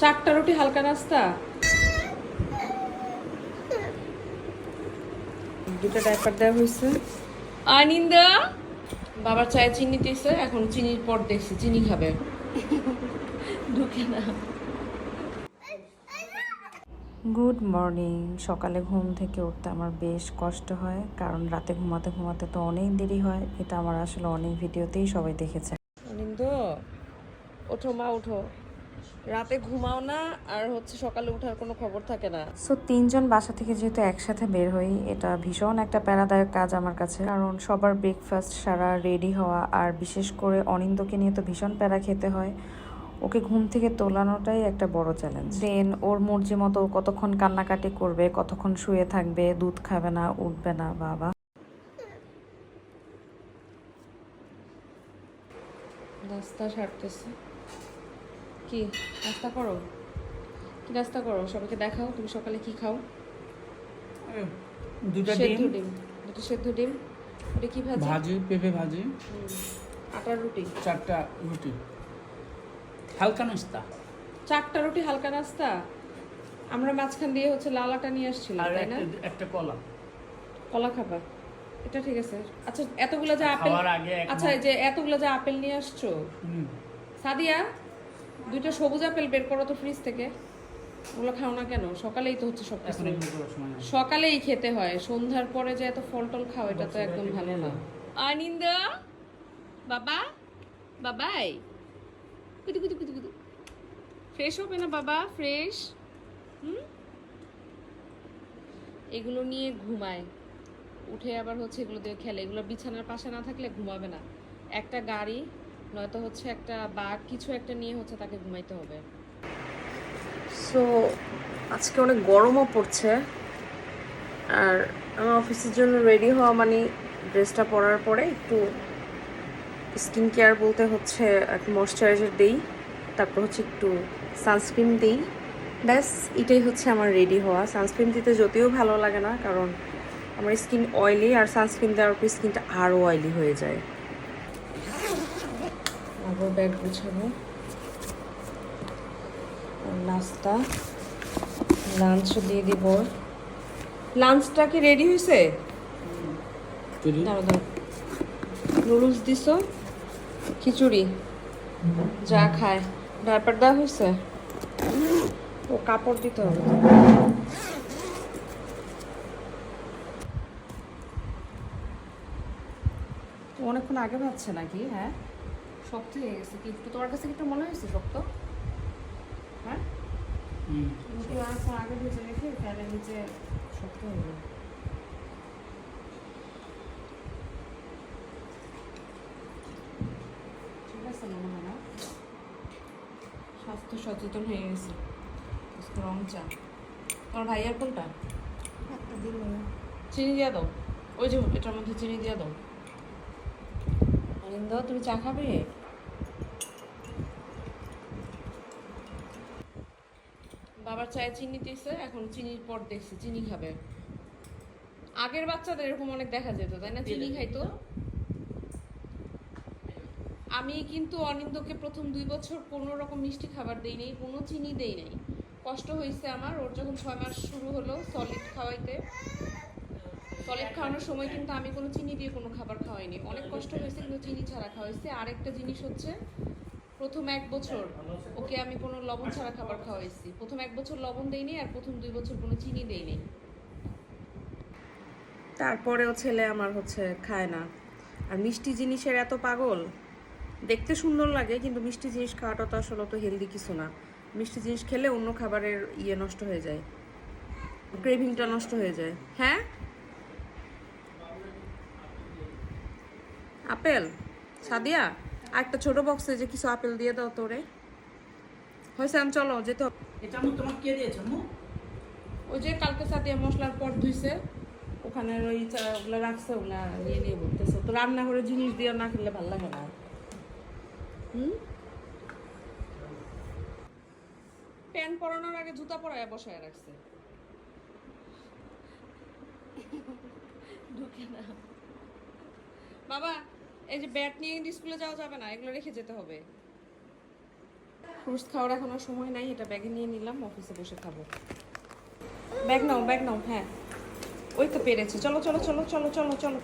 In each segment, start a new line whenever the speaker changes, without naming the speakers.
চারটা রুটি হালকা নাস্তা? দুটো ডাইপার দেওয়া হয়েছে। আনিন্দা বাবার চায়ে চিনি দিয়েছে এখন চিনির পর দেখছি চিনি খাবে। ঢুকে না
গুড মর্নিং সকালে ঘুম থেকে উঠতে আমার বেশ কষ্ট হয় কারণ রাতে ঘুমাতে ঘুমাতে তো অনেক দেরি হয়। এটা আমার আসলে অনেক ভিডিওতেই সবাই দেখেছে।
আনিন্দ ওঠো মা ওঠো। রাতে ঘুমাও না আর হচ্ছে সকালে ওঠার কোনো খবর থাকে না।
সো তিনজন বাসা থেকে যেহেতু একসাথে বের হই এটা ভীষণ একটা প্যারাদায়ক কাজ আমার কাছে। কারণ সবার ব্রেকফাস্ট সারা রেডি হওয়া আর বিশেষ করে অনিন্দকে নিয়ে তো ভীষণ প্যারা খেতে হয়। ওকে ঘুম থেকে তোলানোটাই একটা বড় চ্যালেঞ্জ দেন ওর মর্জি মতো কতক্ষণ কান্নাকাটি করবে কতক্ষণ শুয়ে থাকবে দুধ খাবে না উঠবে না বাবা
নাস্তা সারতেছে। কি? নাস্তা করো? কি নাস্তা করো? সবাইকে দেখাও তুমি সকালে কি খাও?
দুটা
সেদ্ধ
ডিম।
দুটো সেদ্ধ ডিম। ওটা কি ভাজি?
ভাজি পেঁপে ভাজি।
আটার রুটি।
চারটা রুটি। হালকা নাস্তা।
চারটা রুটি হালকা নাস্তা? আমরা মাঝখান দিয়ে হচ্ছে লালাটা নিয়ে আসছিলাম তাই না?
একটা কলা।
কলা খাবা? এটা ঠিক আছে। আচ্ছা এতগুলো যে আপেল আচ্ছা এই যে এতগুলো যে আপেল নিয়ে আসছো? সাদিয়া? দুইটা সবুজ আপেল বের করো তো ফ্রিজ থেকে। ওগুলো খাও না কেন? সকালেই তো হচ্ছে সব কিছু। সকালেই খেতে হয়। সন্ধ্যার পরে যে এত ফল টল খাও এটা তো একদম ভালো না। আনিন্দা বাবা বাবাই। কুতু কুতু কুতু কুতু। ফ্রেশ হবে না বাবা? ফ্রেশ হুম? এগুলো নিয়ে ঘুমায়। উঠে আবার হচ্ছে এগুলো দিয়ে খেলে। এগুলো বিছানার পাশে না থাকলে ঘুমাবে না। একটা গাড়ি নয়তো হচ্ছে একটা বাঘ কিছু একটা নিয়ে হচ্ছে তাকে ঘুমাইতে হবে। সো আজকে অনেক গরমও পড়ছে। আর আমার অফিসের জন্য রেডি হওয়া মানে ড্রেসটা পরার পরে একটু স্কিন কেয়ার বলতে হচ্ছে একটু ময়শ্চারাইজার দেই। তারপর হচ্ছে একটু সানস্ক্রিন দিই। ব্যাস, এটাই হচ্ছে আমার রেডি হওয়া। সানস্ক্রিন দিতে যদিও ভালো লাগে না, কারণ আমার স্কিন অয়েলি আর সানস্ক্রিন দেওয়ার পর স্কিনটা আরও অয়েলি হয়ে যায়। আবার ব্যাগ গুছাবো। নাস্তা লাঞ্চও দিয়ে দিব। লাঞ্চটা কি রেডি হয়েছে? নুডলস দিছো? খিচুড়ি? যা খায়। ডাইপার দেওয়া হয়েছে? ও কাপড় দিতে হবে। অনেকক্ষণ আগে ভাবছে নাকি? হ্যাঁ? শক্ত হয়ে গেছে কি? একটু তোমার কাছে কি একটু মনে হয়েছে শক্ত? হ্যাঁ? রুটি আগে ভেজে রেখে ফ্যানের নিচে শক্ত হয়ে গেল। ঠিক আছে মনে হয় না? স্বাস্থ্য সচেতন হয়ে গেছে। রং চা। তোমার ভাইয়ার কোনটা? চিনি দিয়া দাও। ওই যে এটার মধ্যে চিনি দিয়া দাও। তুমি চা খাবে? বাবার চায়ে চিনি দিয়েছে এখন চিনির পর দেখছি চিনি খাবে। আগের বাচ্চাদের এরকম অনেক দেখা যেত তাই না? চিনি খাইতো। আমি কিন্তু অনিন্দকে প্রথম দুই বছর কোনো রকম মিষ্টি খাবার দেই নাই কোনো চিনি দেই নাই। কষ্ট হয়েছে আমার ওর যখন ছয় মাস শুরু হলো সলিড খাওয়াইতে। সলিড খাওয়ানোর সময় কিন্তু আমি কোনো চিনি দিয়ে কোনো খাবার খাওয়াইনি। অনেক কষ্ট হয়েছে কিন্তু চিনি ছাড়া খাওয়াইছে। আরেকটা জিনিস হচ্ছে প্রথম এক বছর ওকে আমি কোনো লবণ ছাড়া খাবার খাওয়াইছি। প্রথম এক বছর লবণ দেইনি আর প্রথম দুই বছর কোনো চিনি দেইনি। তারপরেও ছেলে আমার হচ্ছে খায় না। আর মিষ্টি জিনিসের এত পাগল, দেখতে সুন্দর লাগে, কিন্তু মিষ্টি জিনিস খাওয়াটা তো আসলে তো হেলদি কিছু না। মিষ্টি জিনিস খেলে অন্য খাবারের ইয়ে নষ্ট হয়ে যায়। ক্রেভিংটা নষ্ট হয়ে যায়। হ্যাঁ? আপেল? সাদিয়া? আর একটা ছোট বক্সে যে কিছু আপেল দিয়ে দাও তোরে। হয়েছে আমি চলো যেতে হবে।
এটা আমি তোমাকে কে দিয়েছে?
ওই যে কালকে সাদিয়া মশলার পর ধুইছে ওখানে ওই ওগুলা রাখছে ওগুলা নিয়ে নিয়ে বলতেছে তো রান্নাঘরে জিনিস দিয়ে না খেলে ভালো লাগে না। হুম? প্যান্ট পরানোর আগে জুতা পরায় বসায় রাখছে। ঢুকে না। বাবা এই যে ব্যাট নিয়ে কিন্তু স্কুলে যাওয়া যাবে না এগুলো রেখে যেতে হবে। ফ্রুটস খাওয়ার এখনও সময় নাই এটা ব্যাগে নিয়ে নিলাম অফিসে বসে খাব। ব্যাগ নাও ব্যাগ নাও হ্যাঁ। ওই তো পেরেছে। চলো চলো চলো চলো চলো চলো।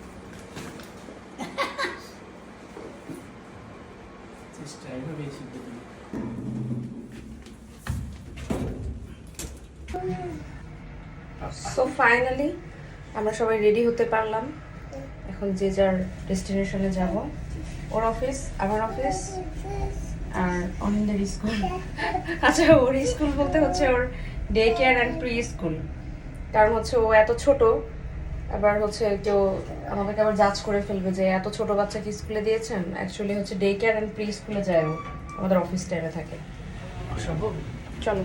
সো ফাইনালি আমরা সবাই রেডি হতে পারলাম। এখন যে যার ডেস্টিনেশনে যাব। ওর অফিস আমার অফিস আর অনিন্দের স্কুল আচ্ছা ওর স্কুল বলতে হচ্ছে ওর day care and pre school কারণ হচ্ছে ও এত ছোট আবার হচ্ছে কেউ আমাদেরকে আবার জাজ করে ফেলবে যে এত ছোট বাচ্চাকে স্কুলে দিয়েছেন? অ্যাকচুয়ালি হচ্ছে ডে কেয়ার অ্যান্ড প্রি স্কুলে যায় ও। আমাদের অফিস টাইমে থাকে। চলো।